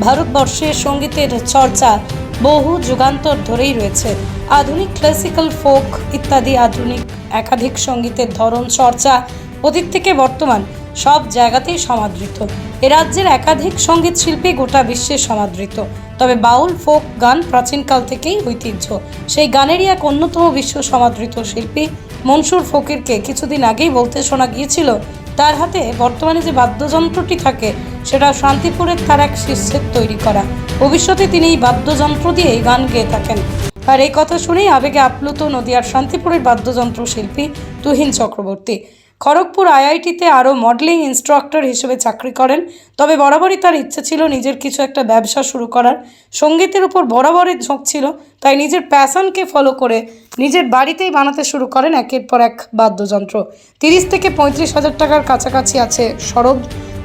ভারতবর্ষে সঙ্গীতের চর্চা বহু যুগান্তর ধরেই রয়েছে। আধুনিক ক্লাসিক্যাল ফোক ইত্যাদি আধুনিক একাধিক সঙ্গীতের ধরন, চর্চা অতীত থেকে বর্তমান সব জায়গাতেই সমাদৃত। এ রাজ্যের একাধিক সংগীত শিল্পী গোটা বিশ্বে সমাদৃত। তবে বাউল, ফোক, গান প্রাচীনকাল থেকেই ঐতিহ্য। সেই গানেরই এক অন্যতম বিশ্ব সমাদৃত শিল্পী মনসুর ফকিরকে কিছুদিন আগেই বলতে শোনা গিয়েছিল তার হাতে বর্তমানে যে বাদ্যযন্ত্রটি থাকে, সেটা শান্তিপুরের তার এক শিষ্যের তৈরি করা। ভবিষ্যতে তিনি এই বাদ্যযন্ত্র দিয়েই গান গেয়ে থাকেন। আর এই কথা শুনেই আবেগে আপ্লুত নদিয়ার শান্তিপুরের বাদ্যযন্ত্র শিল্পী তুহিন চক্রবর্তী। খড়গপুর আইআইটিতে আরও মডেলিং ইনস্ট্রাক্টর হিসেবে চাকরি করেন, তবে বরাবরই তার ইচ্ছে ছিল নিজের কিছু একটা ব্যবসা শুরু করার। সঙ্গীতের উপর বরাবরই ঝোঁক ছিল, তাই নিজের প্যাশনকে ফলো করে নিজের বাড়িতেই বানাতে শুরু করেন একের পর এক বাদ্যযন্ত্র। তিরিশ থেকে পঁয়ত্রিশ হাজার টাকার কাছাকাছি আছে সরব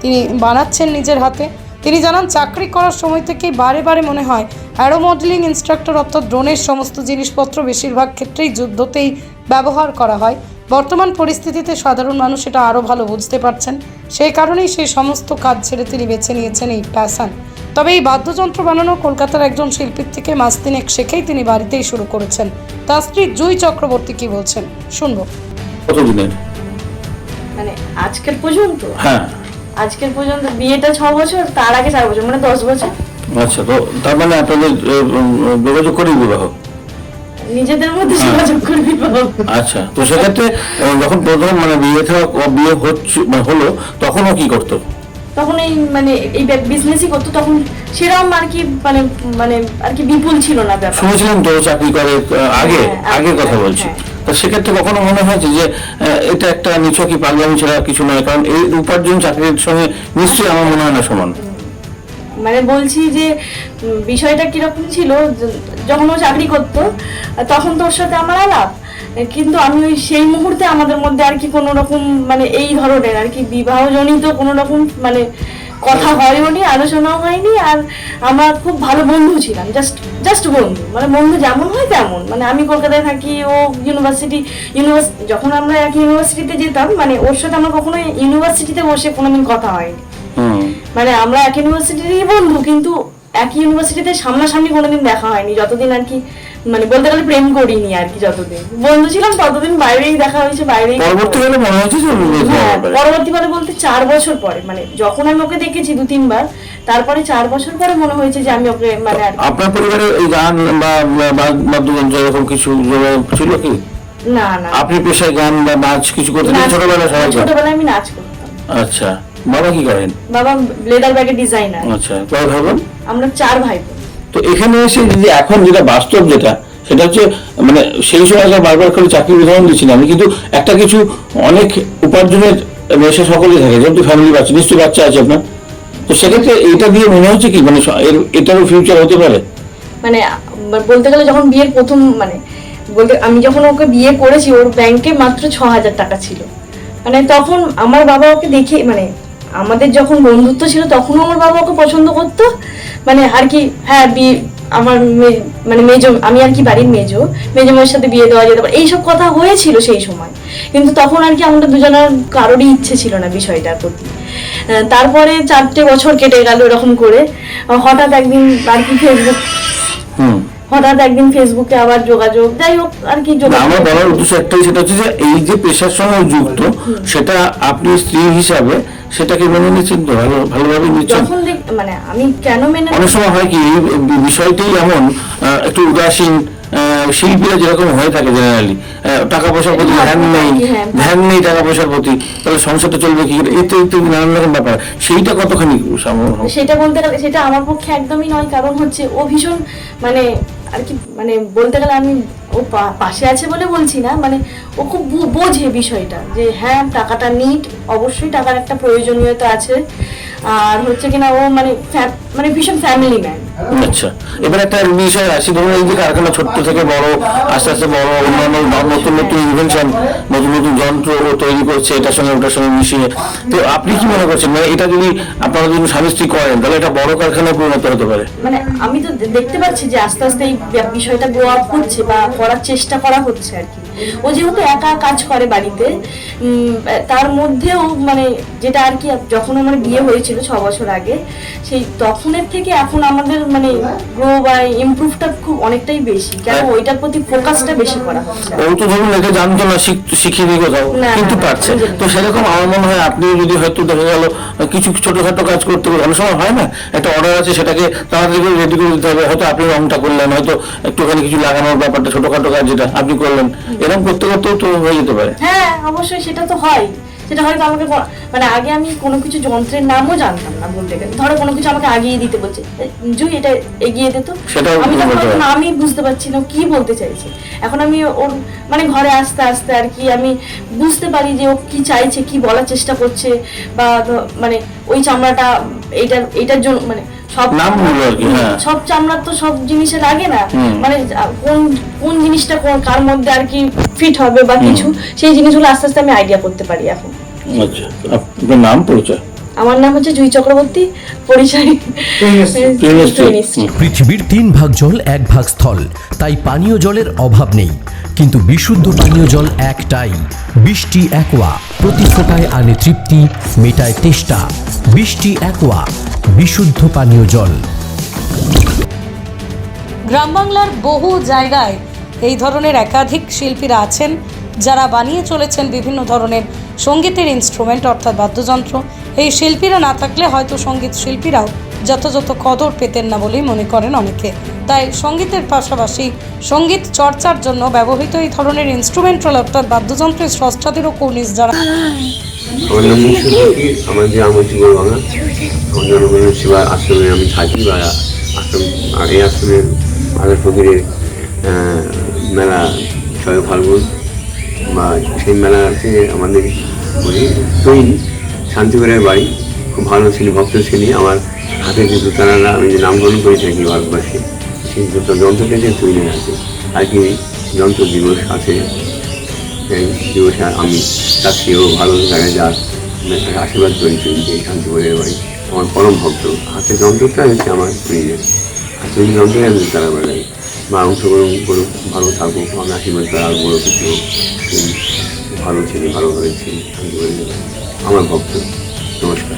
তিনি বানাচ্ছেন নিজের হাতে। তিনি জানান, চাকরি করার সময় থেকেই বারে বারে মনে হয় অ্যারো মডেলিং ইনস্ট্রাক্টর অর্থাৎ ড্রোনের সমস্ত জিনিসপত্র বেশিরভাগ ক্ষেত্রেই যুদ্ধতেই ব্যবহার করা হয়। বর্তমান পরিস্থিতিতে সাধারণ মানুষ এটা আরও ভালো বুঝতে পারছেন। সেই কারণেই সেই সমস্ত কাজ ছেড়ে তিনি বেছে নিয়েছেন এই প্যাশান। তবে এই বাদ্যযন্ত্র বানানো কলকাতার একজন শিল্পীর থেকে মাস তিনেক শেখেই তিনি বাড়িতেই শুরু করেছেন। তার স্ত্রী জুই চক্রবর্তী কি বলছেন? শুনব। মানে আজকের পর্যন্ত? হ্যাঁ। আজকের পর্যন্ত বিয়েটা ছ বছর তার আগে চার বছর মানে দশ বছর। আচ্ছা তো তার মানে আপনাদের যোগাযোগ করেই বিবাহ নিজেদের মধ্যে হ্যাঁ। যোগাযোগ করে বিবাহ আচ্ছা তো সেক্ষেত্রে যখন প্রথম মানে বিয়ে থেকে বিয়ে হচ্ছে হলো তখনও কি করতো? তখন এই মানে এই বিজনেসই করতো তখন সেরকম আর কি মানে মানে আর কি বিপুল ছিল না ব্যাপার। শুনেছিলাম তো চাকরি করে আগে হ্যাঁ, আগে, কথা বলছি। হ্যাঁ। তো সেক্ষেত্রে কখনো মনে হয়েছে যে এটা একটা নিছকই পাগলামি ছাড়া কিছু নয়? কারণ এই উপার্জন চাকরির সঙ্গে নিশ্চয়ই আমার মনে হয় না সমান। মানে বলছি যে বিষয়টা কীরকম ছিল যখন ও চাকরি করতো তখন তো ওর সাথে আমার আলাপ। কিন্তু আমি ওই সেই মুহূর্তে আমাদের মধ্যে আর কি কোনো রকম মানে এই ধরনের আর কি বিবাহজনিত কোনো রকম মানে কথা হয়নি আলোচনাও হয়নি। আর আমরা খুব ভালো বন্ধু ছিলাম জাস্ট জাস্ট বন্ধু। মানে বন্ধু যেমন হয় তেমন। মানে আমি কলকাতায় থাকি ও ইউনিভার্সিটি ইউনিভার্সিটি যখন আমরা এক ইউনিভার্সিটিতে যেতাম মানে ওর সাথে আমার কখনো ইউনিভার্সিটিতে বসে কোনোদিন কথা হয়নি। মানে আমরা এক ইউনিভার্সিটিরই বন্ধু কিন্তু এক ইউনিভার্সিটিতে সামনাসামনি কোনোদিন দেখা হয়নি যতদিন আর কি মানে বলতে গেলে প্রেম করিনি আর কি যতদিন। বন্ধু ছিলাম ততদিন বাইরেই দেখা হয়েছে বাইরেই পরবর্তীকালে মনে হ্যাঁ। পরবর্তীকালে বলতে চার বছর পরে মানে যখন আমি ওকে দেখেছি দু তিনবার তারপরে চার বছর পরে মনে হয়েছে যে আমি ওকে মানে আপনার পরিবারে এই গান বা বাদ্যযন্ত্র এরকম কিছু ছিল কি? না না। আপনি পেশায় গান বা নাচ কিছু করতেন? ছোটবেলায় ছোটবেলায় আমি নাচ করতাম। আচ্ছা। বাবা কি করেন? বাবা লেদার ব্যাগের ডিজাইনার। আচ্ছা কয় ভাই বোন? আমরা চার ভাই বোন। তো এখানে এসে যে এখন যেটা বাস্তব যেটা সেটা হচ্ছে মানে সেই সময় আমরা বারবার করে চাকরির উদাহরণ দিচ্ছি না। আমি কিন্তু একটা কিছু অনেক উপার্জনের নেশা সকলেই থাকে যেহেতু ফ্যামিলি বাচ্চা নিশ্চয়ই বাচ্চা আছে আপনার। তো সেক্ষেত্রে এটা দিয়ে মনে হচ্ছে কি মানে স- এটারও ফিউচার হতে পারে? মানে বলতে গেলে যখন বিয়ের প্রথম মানে বলতে আমি যখন ওকে বিয়ে করেছি ওর ব্যাংকে মাত্র ছ হাজার টাকা ছিল। মানে তখন আমার বাবা ওকে দেখে মানে আমাদের যখন বন্ধুত্ব ছিল, তখনও আমার বাবা ওকে পছন্দ করতো। মানে আর কি হ্যাঁ বিয়ে আমার মানে মেজো, আমি আর কি বাড়ির মেজো মেজো মেয়ের সাথে বিয়ে দেওয়া যেতে পারে, এইসব কথা হয়েছিল সেই সময়। কিন্তু তখন আর কি আমাদের দুজনের কারোরই ইচ্ছে ছিল না বিষয়টার প্রতি। তারপরে চারটে বছর কেটে গেল এরকম করে। হঠাৎ একদিন আর কি ফেসবুক হঠাৎ একদিন ফেসবুকে আবার যোগাযোগ। যাই হোক আর কি যোগাযোগ আমার বলার উদ্দেশ্য একটাই সেটা হচ্ছে যে এই যে পেশার সঙ্গে যুক্ত সেটা আপনি স্ত্রী হিসাবে সেটাকে মেনে নিচ্ছেন তো? ভালো ভালোভাবে নিচ্ছেন? মানে আমি কেন মেনে অনেক সময় হয় কি বিষয়টাই এমন একটু উদাসীন শিল্পীরা যেরকম হয়ে থাকে জেনারেলি টাকা পয়সার প্রতি ধ্যান নেই হ্যাঁ। ধ্যান নেই টাকা পয়সার প্রতি তাহলে সংসারটা চলবে কি করে? ইত্যাদি নানান রকম ব্যাপার। সেইটা কতখানি সাম- সেটা বলতে গেলে সেটা আমার পক্ষে একদমই নয় কারণ হচ্ছে ও ভীষণ মানে আর কি মানে বলতে গেলে আমি ও পাশে আছে বলে বলছি না মানে ও খুব বোঝে বিষয়টা যে হ্যাঁ টাকাটা নিট অবশ্যই টাকার একটা প্রয়োজনীয়তা আছে। আর হচ্ছে কিনা ও মানে মানে ভীষণ ফ্যামিলি ম্যান আচ্ছা এবার একটা বিষয় আসি ধরুন এই যে কারখানা ছোট্ট থেকে বড় আস্তে আস্তে বড় অন্যান্য নতুন নতুন ইনভেনশন নতুন নতুন যন্ত্র ও তৈরি করছে এটার সঙ্গে ওটার সঙ্গে মিশিয়ে। তো আপনি কি মনে করছেন? মানে এটা যদি আপনারা যদি স্বামী স্ত্রী করেন তাহলে এটা বড় কারখানায় পরিণত হতে পারে। মানে আমি তো দেখতে পাচ্ছি যে আস্তে আস্তে এই বিষয়টা গ্রো আপ হচ্ছে বা করার চেষ্টা করা হচ্ছে আর কি। ও যেহেতু একা কাজ করে বাড়িতে। তার মধ্যেও মানে যেটা আর কি যখন আমার বিয়ে হয়েছিল ছ বছর আগে সেই তখনের থেকে এখন আমাদের মানে গ্রো বা ইমপ্রুভটা খুব অনেকটাই বেশি। কেন? ওইটার প্রতি ফোকাসটা বেশি করা ও তো ধরুন এটা জানতো না শিখ- শিখিনি কোথাও কিন্তু পারছে। তো সেরকম আমার মনে হয় আপনি যদি হয়তো দেখা গেল কিছু ছোটখাটো কাজ করতে অনেক সময় হয় না একটা অর্ডার আছে সেটাকে তাড়াতাড়ি করে রেডি করে দিতে হবে হয়তো আপনি রংটা করলেন হয়তো একটুখানি কিছু লাগানোর ব্যাপারটা ছোটখাটো কাজ যেটা আপনি করলেন এরকম করতে করতেও তো হয়ে যেতে পারে। হ্যাঁ অবশ্যই সেটা তো হয়। সেটা হয়তো আমাকে মানে আগে আমি কোনো কিছু যন্ত্রের নামও জানতাম না বলতে গেলে। ধরো কোনো কিছু আমাকে আগিয়ে দিতে বলছে জুই এটা এগিয়ে দিত আমি তখন আমি বুঝতে পারছি না কি বলতে চাইছে। এখন আমি ওর মানে ঘরে আস্তে আস্তে আর কি আমি বুঝতে পারি যে ও কি চাইছে কি বলার চেষ্টা করছে বা মানে ওই চামড়াটা এইটার এইটার জন্য মানে সব নামগুলো আর কি, হ্যাঁ। সব চামড়ার তো সব জিনিসে লাগে না। মানে কোন কোন জিনিসটা কোন- কার মধ্যে আর কি ফিট হবে বা কিছু সেই জিনিসগুলো আস্তে আস্তে আমি আইডিয়া করতে পারি এখন। আচ্ছা আপনার নাম পরিচয়? আমার নাম হচ্ছে জুই চক্রবর্তী পরিচয়। হুম। পৃথিবীর তিন ভাগ জল এক ভাগ স্থল তাই পানীয় জলের অভাব নেই। কিন্তু বিশুদ্ধ পানীয় জল একটাই বৃষ্টি একোয়া। প্রতি ফোটায় আনে তৃপ্তি মেটায় তেষ্টা। বৃষ্টি একোয়া। বিশুদ্ধ পানীয় জল। গ্রাম বাংলার বহু জায়গায় এই ধরনের একাধিক শিল্পীরা আছেন, যারা বানিয়ে চলেছেন বিভিন্ন ধরনের সঙ্গীতের ইনস্ট্রুমেন্ট অর্থাৎ বাদ্যযন্ত্র। এই শিল্পীরা না থাকলে হয়তো সংগীত শিল্পীরাও যথাযথ কদর পেতেন না বলেই মনে করেন অনেকে। তাই সঙ্গীতের পাশাপাশি সংগীত চর্চার জন্য ব্যবহৃত এই ধরনের ইনস্ট্রুমেন্টাল অর্থাৎ বাদ্যযন্ত্রের স্রষ্টাদেরও কর্নিশ যারা আমার নাম ফকির আমার গ্রাম হচ্ছে গোলবাঙা আমার জন্মগ্রহণ সেবা আশ্রমে আমি থাকি বা আশ্রম, আর এই আশ্রমের আদার ফকিরের মেলা ছয় ফাল্গুন বা সেই মেলাতে আমাদের বলি তৈরি শান্তিপুরের বাড়ি, খুব ভালো ছেলে, ভক্ত ছেলে, আমার হাতে যে দোতানারা আমি যে নামকরণ করে থাকি ভারতবর্ষে সেই দুটো যন্ত্রটা যে তৈরি আছে আর কি যন্ত্র দিবস আছে এই দিবসে আমি। তার সেও ভালো আমি তাকে আশীর্বাদ করেছি যে শান্তিপুরের বাড়ি আমার পরম ভক্ত। হাতে যন্ত্রটা হচ্ছে আমার প্রিয় আর সেই যন্ত্রে আমি তারা বেড়াই মা অংশগ্রহণ করুক, ভালো থাকুক, আমি আশীর্বাদ আর বড় কিছু ভালো ছেলে ভালো হয়েছে বাড়ি। আমার ভক্ত, নমস্কার।